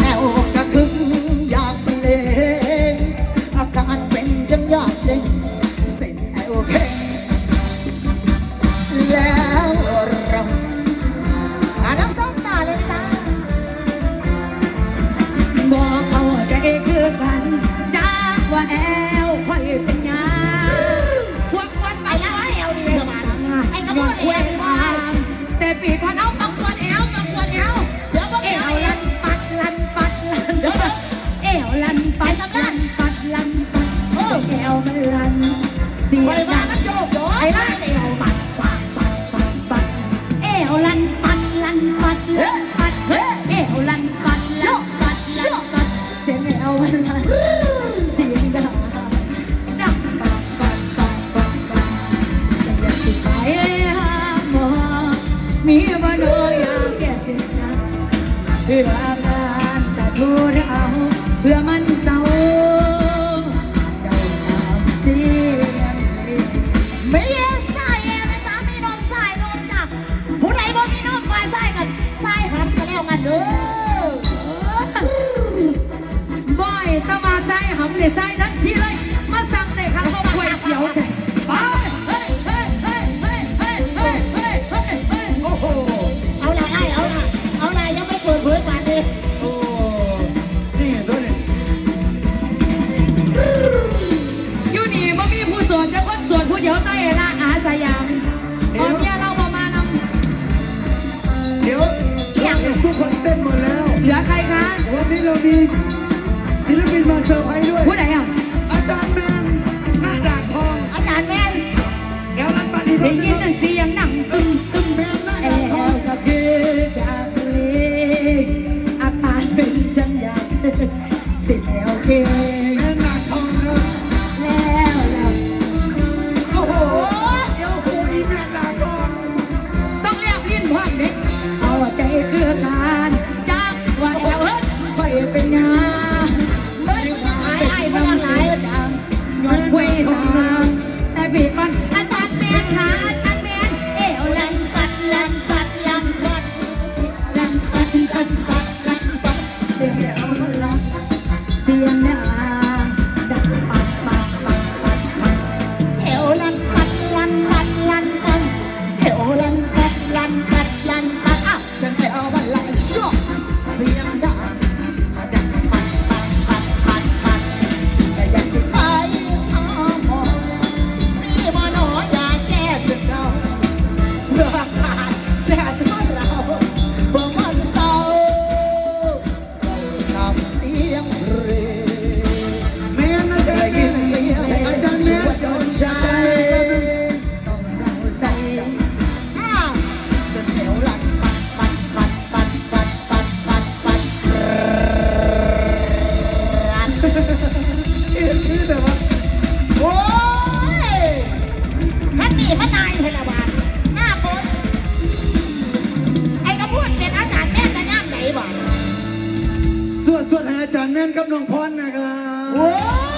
แนวกะคึกอยากไปเลอาการเป็นจัยากเด่นเส้นแอวเพ่แล้วเราอาน้องส้มต่อเลาบอเข้าคือกันจากว่าแอ ลันปัดลันปัดลันปัดเอวลันปัดลันปัดลันปัดเสียงเอวมันลันเสียงดังดังปัดปัดปัดปัดปัดจะอยากสิไปหาหมอมีบ่โนอยากแก้สินะเพื่ออาการแต่ทูเรา ตะมาใจหำเลยสายทันทีเลย มาสั่งเลยครับว่าก๋วยเตี๋ยวแต่ไปเฮ้ยเฮ้ยเฮ้ยเฮ้ยเฮ้ยเฮ้ยเฮ้ยเฮ้ยโอ้โหเอาละไอ้เอาละเอาละยังไม่เปิดเผยกันดิโอ้นี่ตัวยนี้อยู่นี่บ่มีผู้โสดจะคนโสดผู้เดียวใต้ละอาจยามตอนเนี้ยเราประมาณนั้นเดี๋ยวทุกคนเต้นหมดแล้วำเหลือใครคะวันนี้เรามี ศิลปินมาเซอร์ไพรส์ด้วย ผู้ใดอะ อาจารย์แมนหน้าด่างทองอาจารย์แม่น แก้วรันปานีได้ยินแต่เสียงหนังตึ เสียงเนี่ย นนี่พันนายพยาบาลหน้าบนไอ้กระพูดเป็นอาจารย์แม่แต่ย่ามไหนบ่ส่วนส่วนให้อาจารย์แม่นกับน้องพรนะครับ โอ้